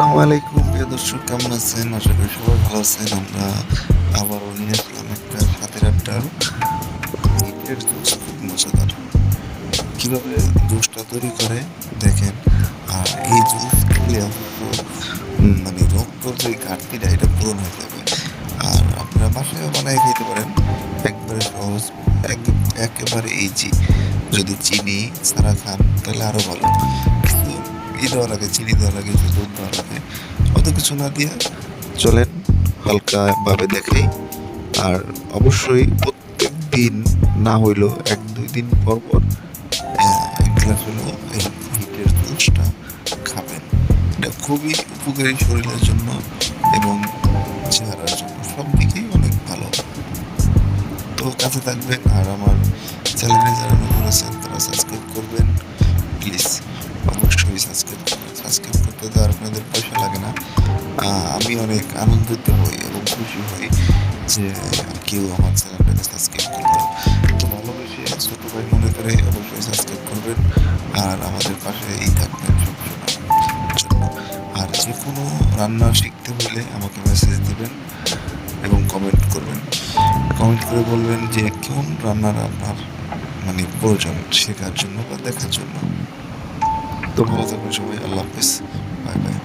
আসসালামু আলাইকুম, প্রিয় দর্শক, কেমন আছেন? আশা করি সবাই ভালো আছেন। আমরা আবারও নিয়ে আসলাম একটা ইটের জুস খুব মজাদার। কীভাবে জুসটা তৈরি করে, দেখেন। আর এই জুস খেলে মানে রক্তর যে ঘাটতিটা এটা পূরণ হয়ে যাবে। আর আপনারা বাসায় বানায় খেতে পারেন। একবারে সহজ এক- একেবারে ইজি যদি চিনি ছাড়া খান, তাহলে আরও ভালো। ই দেওয়া লাগে চিনি দেওয়া লাগে দুধ দেওয়া লাগে অত কিছু না দিয়ে চলেন হালকাভাবে দেখেই। আর অবশ্যই প্রত্যেক দিন না হইলেও এক দুই দিন পর পর এক গ্লাস হলেও এই হিটের জুসটা খাবেন। এটা খুবই উপকারী শরীরের জন্য এবং চেহারার জন্য সব দিকেই অনেক ভালো। তো কাছে থাকবেন আর আমার চ্যানেলে যারা নতুন আছেন, তারা সাবস্ক্রাইব করবেন। তো আর আপনাদের পয়সা লাগে না। আমি অনেক আনন্দিত হই এবং খুশি হই যে কেউ আমার চ্যানেলটাকে সাবস্ক্রাইব করল। তো ভালোবেসে ছোটো ভাই মনে করে অবশ্যই সাবস্ক্রাইব করবেন আর আমাদের পাশেই থাকবেন সবসময় আর যে কোনো রান্না শিখতে হলে আমাকে মেসেজ দেবেন এবং কমেন্ট করবেন। কমেন্ট করে বলবেন যে কোন রান্নার আপনার মানে প্রয়োজন শেখার জন্য বা দেখার জন্য। তো ভালো থাকবেন সবাই আল্লাহ হাফিজ বাই বাই